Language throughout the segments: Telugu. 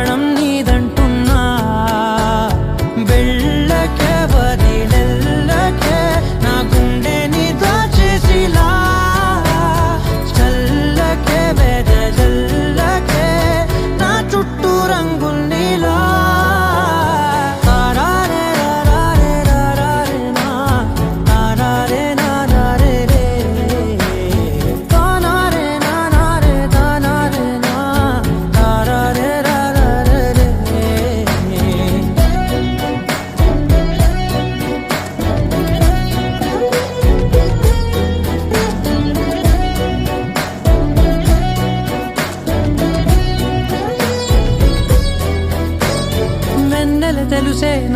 കാരണം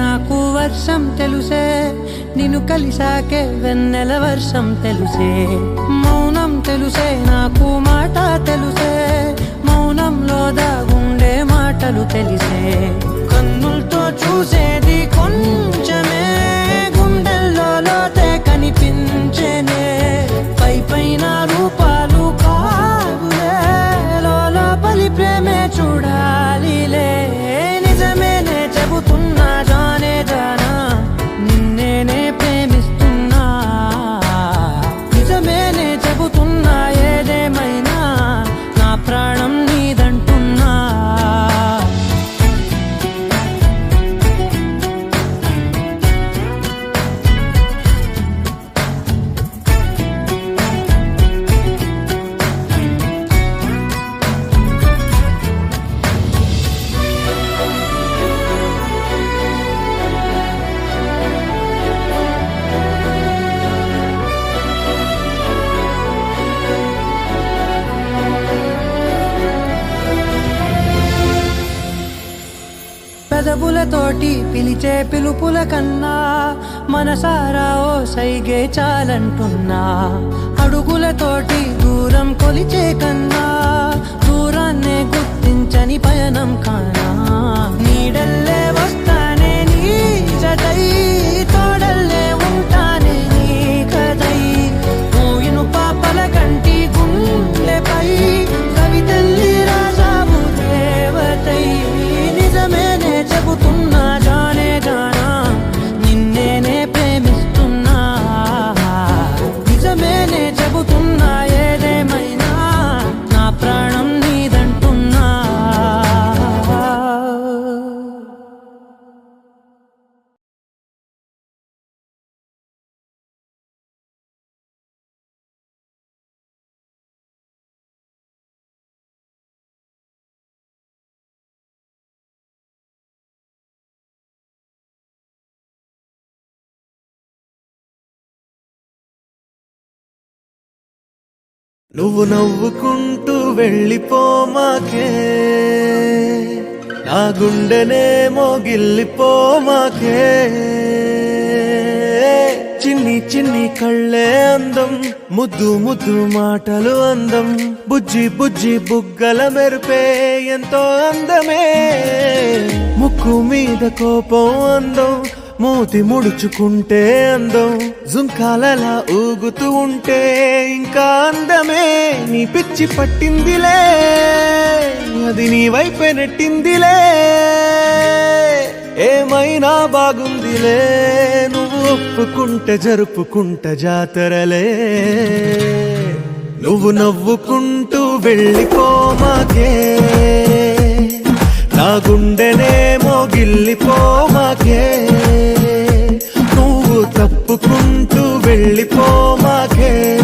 నాకు వర్షం తెలుసే నిన్ను కలిసాకే వెన్నెల వర్షం తెలుసే. మౌనం తెలుసే నాకు మాట తెలుసే. మౌనంలో దాగుండే మాటలు తెలిసే. కన్నులతో చూసేది కొన్ని పెదవులతోటి పిలిచే పిలుపుల కన్నా మనసారా ఓ సైగే చాలంటున్నా. అడుగులతోటి దూరం కొలిచే కన్నా దూరాన్నే గుర్తించని పయనం కానా. నీడల్లే నువ్వు నవ్వుకుంటూ వెళ్ళిపోమాకే నా గుండెనేమో గిల్లిపోమాకే చిన్ని చిన్ని కళ్ళే అందం ముద్దు ముద్దు మాటలు అందం. బుజ్జి బుజ్జి బుగ్గల మెరుపే ఎంతో అందమే. ముక్కు మీద కోపం అందం మూతి ముడుచుకుంటే అందం జుంకాలలా ఊగుతూ ఉంటే ఇంకా అందమే నీ పిచ్చి పట్టిందిలే అది నీ వైపే నెట్టిందిలే ఏమైనా బాగుందిలే నువ్వు ఒప్పుకుంటే జరుపుకుంట జాతరలే. నువ్వు నవ్వుకుంటూ వెళ్ళిపోమాకే నా గుండెనేమో గిల్లిపోమాకే తప్పుకుంటూ వెళ్ళిపోమాకే.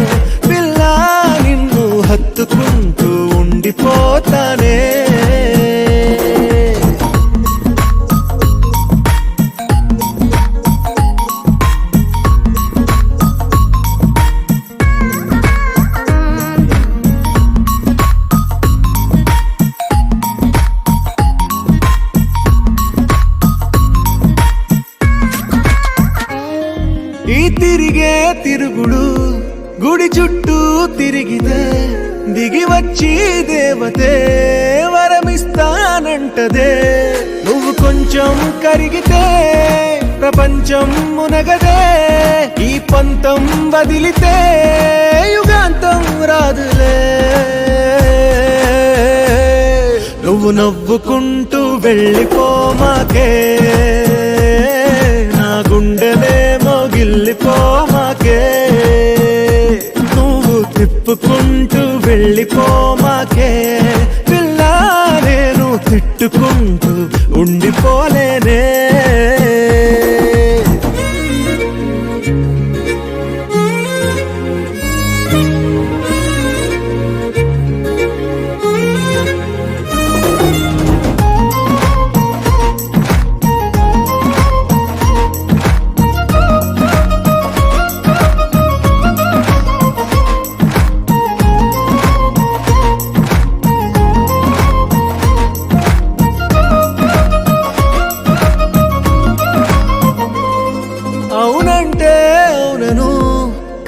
పిల్ల నిన్ను హత్తుకుంటూ ఉండిపోతానే. తిరుగుడు గుడి చుట్టూ తిరిగితే దిగి వచ్చి దేవతే వరమిస్తానంటదే. నువ్వు కొంచెం కరిగితే ప్రపంచం మునగదే ఈ పంతం వదిలితే యుగాంతం రాదులే. నువ్వు నవ్వుకుంటూ వెళ్ళిపోమాకే చెప్పుకుంటూ వెళ్ళిపోమాకే పిల్ల నేను తిట్టుకుంటూ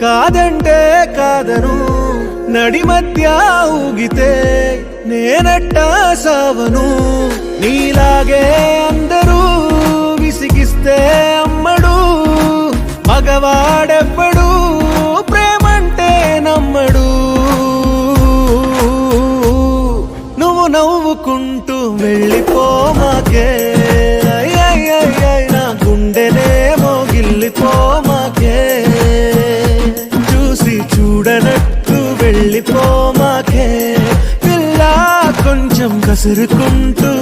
కాదంటే కాదను. నడి మధ్య ఊగితే నేనట్టా సావను. నీలాగే అందరూ విసిగిస్తే అమ్మడు. మగవాడెవ్వడు ప్రేమంటే నమ్మడు. నువ్వు నవ్వుకుంటూ వెళ్ళి విసురుకుంటూ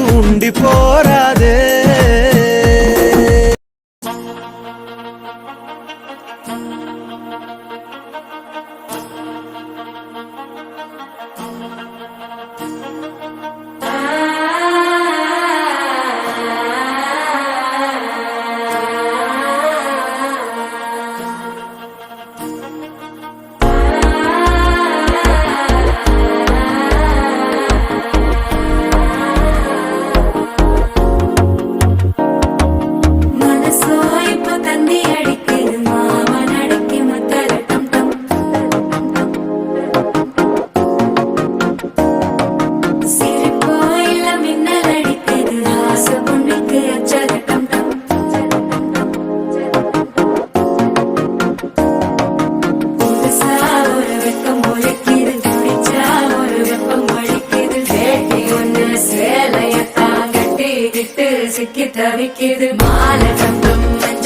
தவிக்குது மாலை தங்கம்